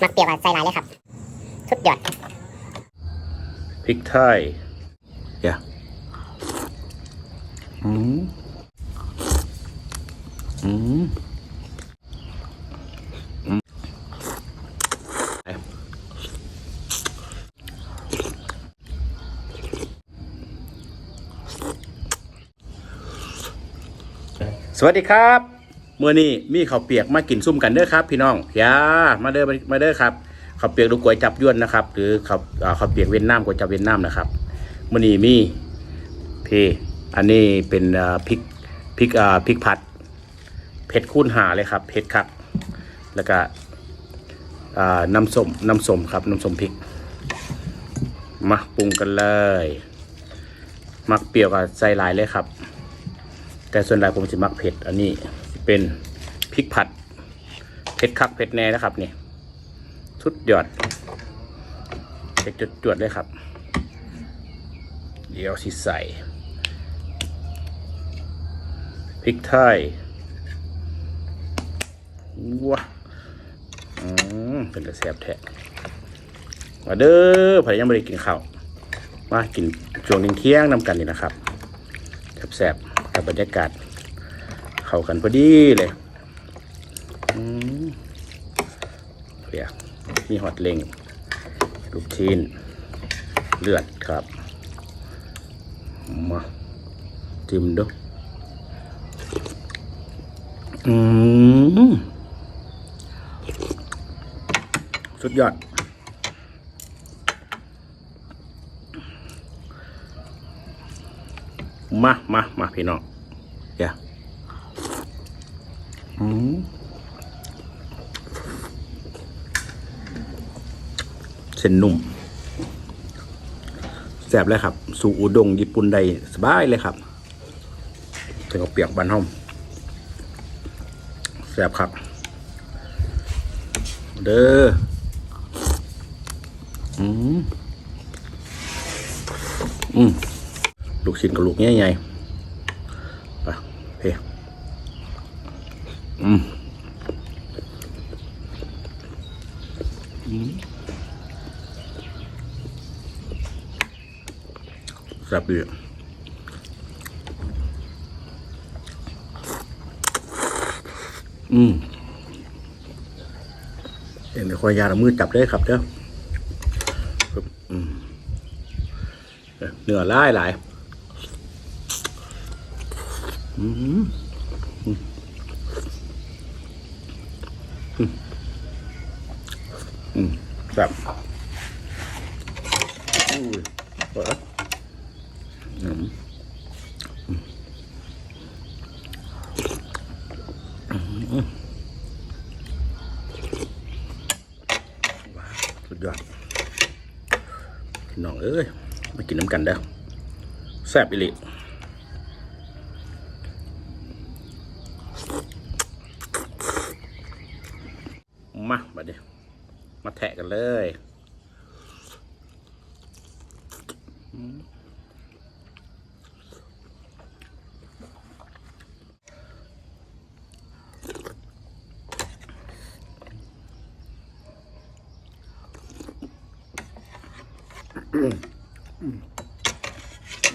มักเปรี้ยวกับใส่หลายเลยครับ สุดยอดพริกไทยอย่าอืมอืมอืมสวัสดีครับ เมื่อนี้มีข้าวเปียกมากินซุ่มกันเด้อครับ พี่น้องอย่ามาเด้อมาเด้อครับข้าวเปียกดูก๋วยจับยวนนะครับ หรือข้าวอ่าข้าวเปียกเวียดนามก๋วยจับเวียดนามนะครับมื่อนี้มีเพอันนี้เป็นพริกพริกพริกผัดเผ็ดคูณหาเลยครับเผ็ดครับแล้วก็น้ำส้มน้ำส้มครับน้ำส้มพริกมาปรุงกันเลย มักเปรี้ยวกับใส่ลายเลยครับ แต่ส่วนใหญ่ผมจะมักเผ็ดอันนี้ เป็นพริกผัดเผ็ดคักเผ็ดแน่นะครับนี่สุดยอดเผ็ดจวดๆเลยครับ เดี๋ยวสิใส่พริกไทยว้าอืมเป็นกระแสบแท้มาเด้อผมยังไม่ได้กินข้าวมากินช่วงเที่ยงๆนำกันนี่นะครับแสบๆกับบรรยากาศ เข้ากันพอดีเลยเรียกมีหอดเล็งลูกชิ้น เลือดครับ มาจิ้มดูอืมสุดยอดมามามาพี่น้องอย่า อืมเส้นนุ่มแซ่บเลยครับ สูอุดงญี่ปุ่นได้สบายเลยครับถึงเอาเปียกบันห้อมแซ่บครับ เด้ออืมอืมลูกชิ้นกับลูกใหญ่ๆไปเพ่ อืมแซ่บดีอืมเห็นแต่คอยยาละมือจับได้ครับเด้อปึ๊บอืมเนื้อหลายหลาย อืมอืม อืมแบบอุ้ยเปิดอืมอืมอืมว้าวสุดยอดน้องเอ้ยมากินน้ำกันเด้อแซ่บอีหลี มาบัดเดี๋ยว มาแทะกันเลย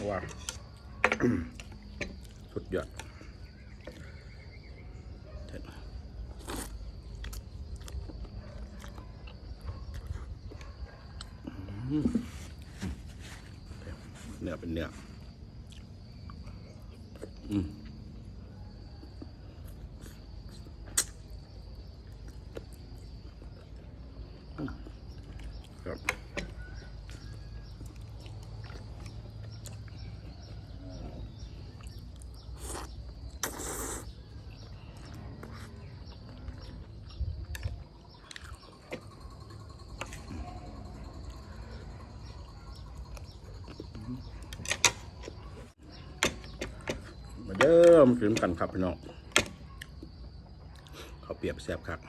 ว้าวสุดยอด เนื้อเป็นเนื้ออืม มากินกันครับพี่น้องเขาเปียบแซบครับ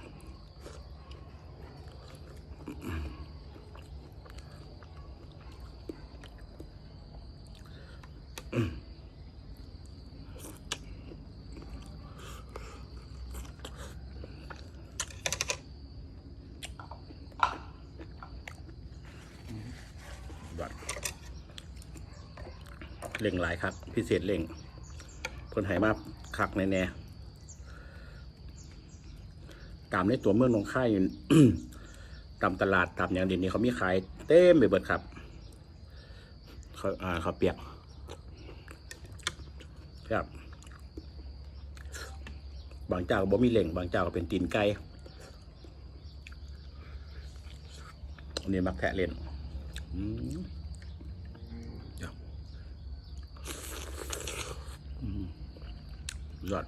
เล่งหลายครับ พิเศษเล่ง พิ่นให้มาคักแน่ๆตามในตัวเมืองนองคายอยู่ตามตลาดตามอย่างเด่นนี้เขามีขายเต็มไปเบิดครับเขาอ่าเขาเปียกครับบางเจ้าก็บ่มีเหล่งบางเจ้าก็เป็นตีนไก่อันนี้มักแทะเล่นอืมเดี๋ยวอืม ยอด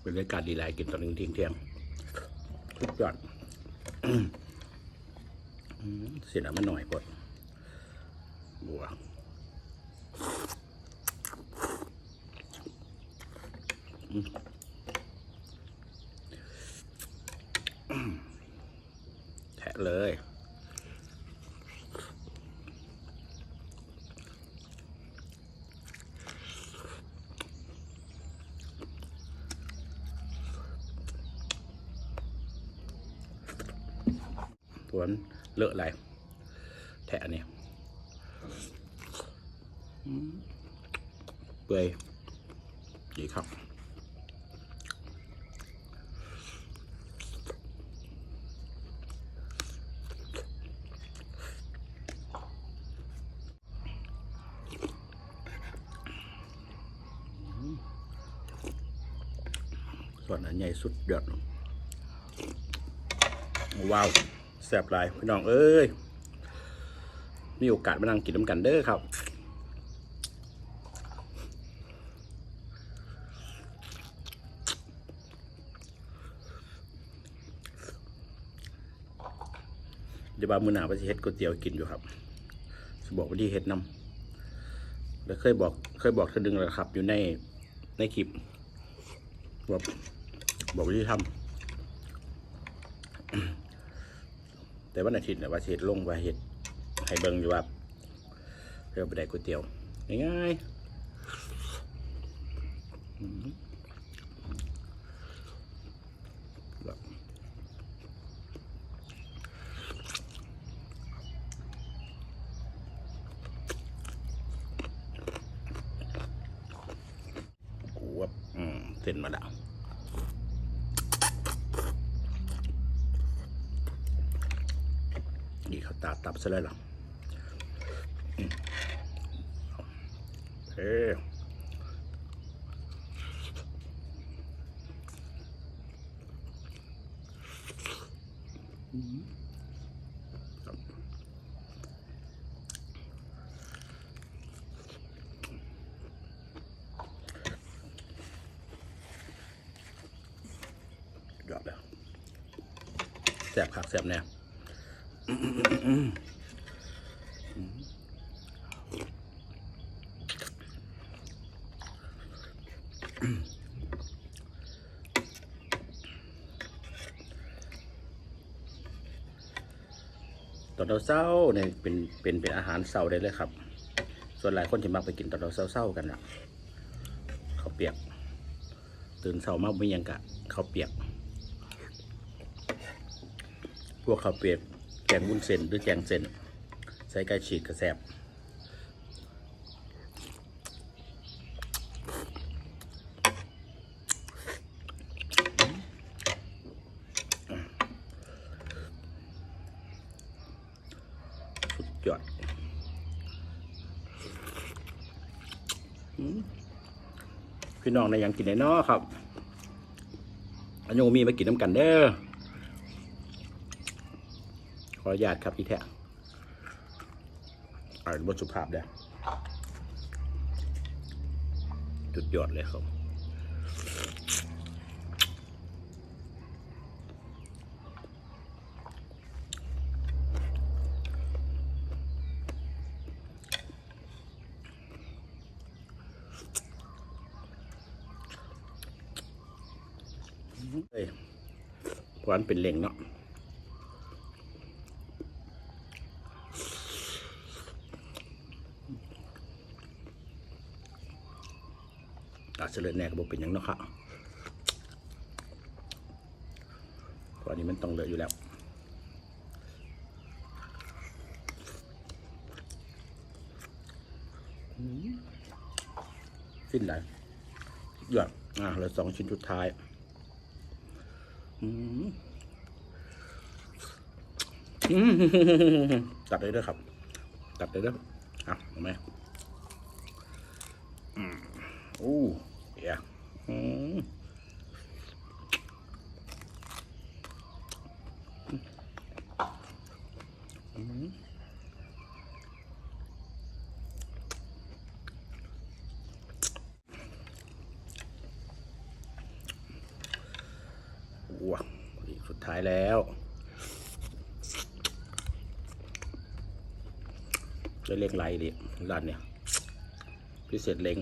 เป็นรายการดีหลายกินตอนนึงเที่ยงเที่ยงสุดยอดเสียน้ำมันหน่อยปดบัวอืมอืมแทะ เลยสวนเลอะอะไรแทะเนี่ยเปื่อยดีครับ ส่วนอันใหญ่สุดยอดว้าวแซ่บหลายพี่น้องเอ้ยมีโอกาสมานั่งกินน้ำกันเด้อครับเดี๋ยวบามือหนาว่เฮ็ดก๋วยเตี๋ยวกินอยู่ครับสบอกว่าที่เฮ็ดน้ำแล้วเคยบอก เคยบอกเธอดึงแล้วครับ อยู่ในในคลิปบอก บอกวิธีทำแต่วันอาทิตย์เนี่ยว่าเฮ็ดลงว่าเฮ็ดให้เบิ่งอยู่ว่าเพื่อไปได้ก๋วยเตี๋ยวง่ายๆอืมแบบกูว่าอืมเส้นมาแล้วีเขาตาตับซะแล้วหรอเฮ้ครับยอดแล้วแสบคักแสบแน่ ตอนเราเศร้าเนี่ยเป็นเป็นเป็นอาหารเศร้าได้เลยครับ ส่วนหลายคนจะมักไปกินตอนเราเศร้าๆกันนะเขาเปียก ตื่นเช้ามากไม่ยังกะเขาเปียก พวกเขาเปียก งวุ้นเส้นหรือแกงเส้น ใส่ไก่ฉีกกระแซบสุดยอดพี่น้องในยังกินในนอครับอันยงมีมากินน้ำกันเด้อ ออนุญาตครับพี่แท้อ่านบทสุภาพได้จุดยอดเลยครับเฮ้ยเพราะอันเป็นเล่งเนาะ อาจจะเลยแน่ก็บอกเป็นอย่างเนาะครับอันนี้มันต้องเหลืออยู่แล้วสิ้นไหนหยอดอะเหลือสองชิ้นสุดท้ายตัดเลยเด้อครับ ตัดเลยด้ออะเห็นไหมอืม โอ้เดี๋ยวอืมอืมว้าวอีกสุดท้ายแล้วจะเล็งไรดิร้านเนี่ย พิเศษเล้ง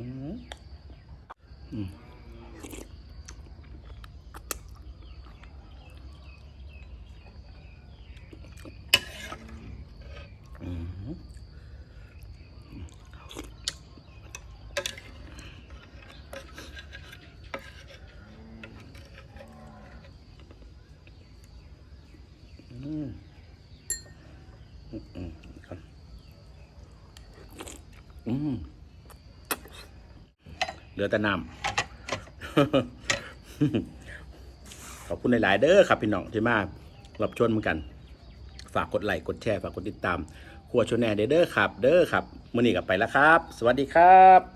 อืม อืมอืมอืมอืมอืมครับอืม เหลือแต่น้ำขอบคุณหลาย ๆ เด้อครับพี่น้องที่มารับชมเหมือนกัน ฝากกดไลค์กดแชร์ฝากกดติดตามครัวชนแนเด้อครับ เด้อครับมื้อนี้กับไปแล้วครับ สวัสดีครับ